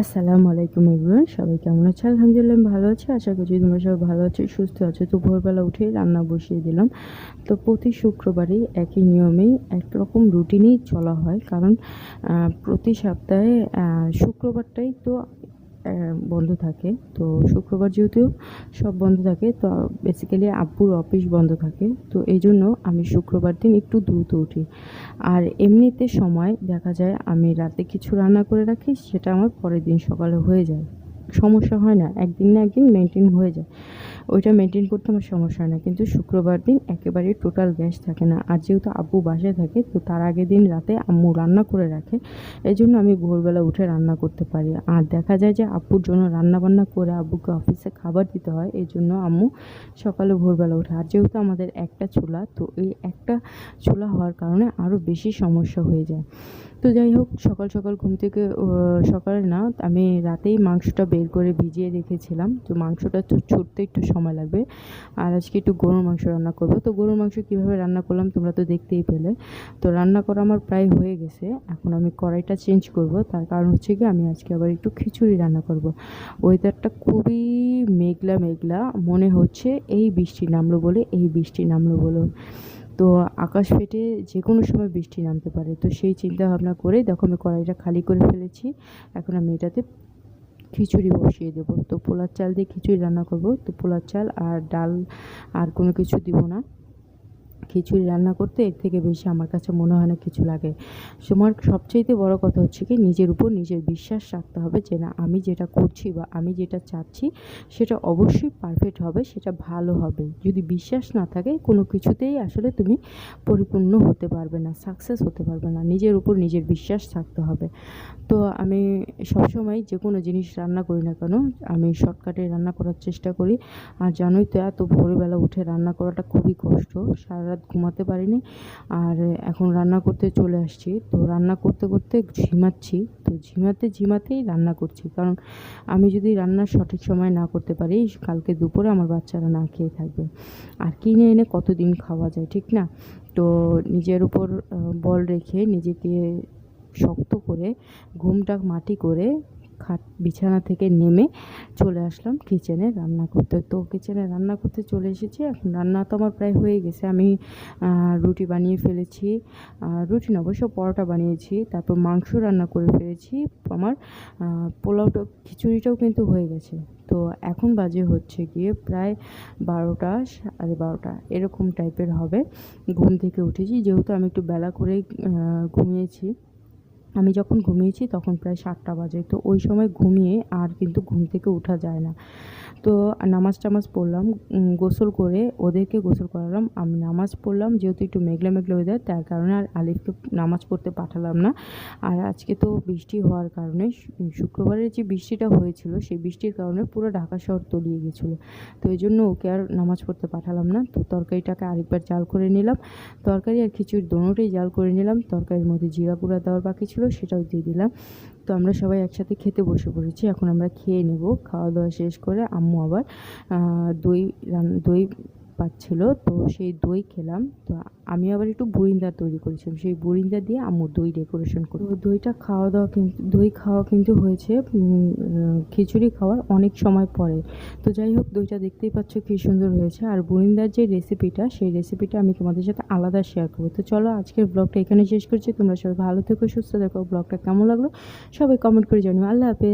আসসালামু আলাইকুম এভরিওয়ান, সবাই কেমন আছে? আলহামদুলিল্লাহ ভালো আছি, আশা করছি তোমরা সবাই ভালো আছো, সুস্থ আছো। তো ভোরবেলা উঠেই রান্না বসিয়ে দিলাম। তো প্রতি শুক্রবারই একই নিয়মেই একরকম রুটিনেই চলা হয়। কারণ প্রতি সপ্তাহে শুক্রবারটাই তো বন্ধ থাকে। তো শুক্রবার যেহেতু সব বন্ধ থাকে, তো বেসিক্যালি আব্বুর অফিস বন্ধ থাকে। তো এই জন্য আমি শুক্রবার দিন একটু দ্রুত উঠি। আর এমনিতে সময় দেখা যায় আমি রাতে কিছু রান্না করে রাখি, সেটা আমার পরের দিন সকালে হয়ে যায়। সমস্যা হয় না, একদিন না একদিন মেনটেন হয়ে যায়। ওইটা মেনটেন করতে আমার সমস্যা না। কিন্তু শুক্রবার দিন একেবারে টোটাল গ্যাস থাকে না। আর যেহেতু আব্বু বাসায় থাকে, তো তার আগের দিন রাতে আম্মু রান্না করে রাখে। এই জন্য আমি ভোরবেলা উঠে রান্না করতে পারি। আর দেখা যায় যে আব্বুর জন্য রান্না বান্না করে আব্বুকে অফিসে খাবার দিতে হয়, এই জন্য আম্মু সকালে ভোরবেলা ওঠে। আর যেহেতু আমাদের একটা চুলা, তো এই একটা চুলা হওয়ার কারণে আরও বেশি সমস্যা হয়ে যায়। তো যাই হোক, সকাল সকাল ঘুম থেকে সকালে না, আমি রাতেই মাংসটা বের করে ভিজিয়ে রেখেছিলাম। তো মাংসটা ছুটতে একটু সময় লাগবে। আর আজকে একটু গরুর মাংস রান্না করব। তো গরুর মাংস কীভাবে রান্না করলাম তোমরা তো দেখতেই পেলে। তো রান্না করা আমার প্রায় হয়ে গেছে। এখন আমি কড়াইটা চেঞ্জ করব। তার কারণ হচ্ছে কি আমি আজকে আবার একটু খিচুড়ি রান্না করব। ওয়েদারটা খুবই মেঘলা মেঘলা। মনে হচ্ছে এই বৃষ্টি নামলো বলে, এই বৃষ্টি নামলো বলে। তো আকাশ ফেটে যে কোনো সময় বৃষ্টি নামতে পারে। তো সেই চিন্তা ভাবনা করে দেখো আমি কড়াইটা খালি করে ফেলেছি। এখন আমি এটাতে খিচুড়ি বসিয়ে দেব। তো পোলার চাল দিয়ে খিচুড়ি রান্না করব। তো পোলার চাল আর ডাল আর কোনো কিছু দিব না। খিচুড়ি রান্না করতে, এর থেকে বেশি আমার কাছে মনে হয় না কিছু লাগে। তোমার সবচাইতে বড় কথা হচ্ছে কি, নিজের উপর নিজের বিশ্বাস রাখতে হবে যে না, আমি যেটা করছি বা আমি যেটা চাচ্ছি, সেটা অবশ্যই পারফেক্ট হবে, সেটা ভালো হবে। যদি বিশ্বাস না থাকে, কোনো কিছুতেই আসলে তুমি পরিপূর্ণ হতে পারবে না সাকসেস হতে পারবে না। নিজের উপর নিজের বিশ্বাস থাকতে হবে। তো আমি সবসময় যে কোনো জিনিস রান্না করি না কেন, আমি শর্টকাটে রান্না করার চেষ্টা করি। আর জানোই তো, এত ভোরবেলা উঠে রান্না করাটা খুবই কষ্ট। সারা রাত ঘুমাতে পারিনি। আর এখন রান্না করতে চলে আসছি। তো রান্না করতে করতে ঝিমাচ্ছি। তো ঝিমাতে ঝিমাতেই রান্না করছি। কারণ আমি যদি রান্নার সঠিক সময় না করতে পারি, কালকে দুপুরে আমার বাচ্চারা না খেয়ে থাকবে। আর কিনে এনে কতদিন খাওয়া যায়, ঠিক না? তো নিজের উপর বল রেখে নিজেকে শক্ত করে, ঘুমটা মাটি করে খাট বিছানা থেকে নেমে চলে আসলাম কিচেনে রান্না করতে। তো কিচেনে রান্না করতে চলে এসেছি। এখন রান্না তো আমার প্রায় হয়ে গেছে। আমি রুটি বানিয়ে ফেলেছি। রুটি না, অবশ্য পরোটা বানিয়েছি। তারপর মাংস রান্না করে ফেলেছি। আমার পোলাওটা, খিচুড়িটাও কিন্তু হয়ে গেছে। তো এখন বাজে হচ্ছে গিয়ে প্রায় বারোটা, সাড়ে বারোটা। এরকম টাইপের হবে। ঘুম থেকে উঠেছি। যেহেতু আমি একটু বেলা করে ঘুমিয়েছি। আমি যখন ঘুমিয়েছি তখন প্রায় সাতটা বাজে। তো ওই সময় ঘুমিয়ে আর কিন্তু ঘুম থেকে ওঠা যায় না। তো নামাজ টামাজ পড়লাম গোসল করে ওদেরকে গোসল করালাম। আমি নামাজ পড়লাম, যেহেতু একটু মেঘলা মেঘলা ওয়েদার তার কারণে আর আলিফকে নামাজ পড়তে পাঠালাম না। আর আজকে তো বৃষ্টি হওয়ার কারণে শুক্রবারের যে বৃষ্টিটা হয়েছিল, সেই বৃষ্টির কারণে পুরো ঢাকা শহর তলিয়ে গেছিল। তো এই জন্য ওকে আর নামাজ পড়তে পাঠালাম না। তো তরকারিটাকে আরেকবার জাল করে নিলাম। তরকারি আর খিচুড়ি দোনোটাই জাল করে নিলাম। তরকারির মধ্যে জিরা গুঁড়া দেওয়ার বাকি ছিল। সেটাও দিয়ে দিলাম। তো আমরা সবাই একসাথে খেতে বসে পড়েছি। এখন আমরা খেয়ে নেব। খাওয়া দাওয়া শেষ করে আম্মু আবার দই দই পাচ্ছিল, তো সেই দই খেলাম। তো আমি আবার একটু বুরিন্দা তৈরি করেছিলাম। সেই বুরিন্দা দিয়ে আম্মু দই ডেকোরেশন করি দইটা খাওয়া দাওয়া কিন্তু দই খাওয়া কিন্তু হয়েছে খিচুড়ি খাওয়ার অনেক সময় পরে। তো যাই হোক, দইটা দেখতেই পাচ্ছ কী সুন্দর হয়েছে। আর বুরিন্দার যে রেসিপিটা সেই রেসিপিটা আমি তোমাদের সাথে আলাদা শেয়ার করব। তো চলো, আজকের ব্লগটা এখানে শেষ করছি। তোমরা সবাই ভালো থেকো, সুস্থ থেকো। ব্লগটা কেমন লাগল, সবাই কমেন্ট করে জানিও। আল্লাহ হাফেজ।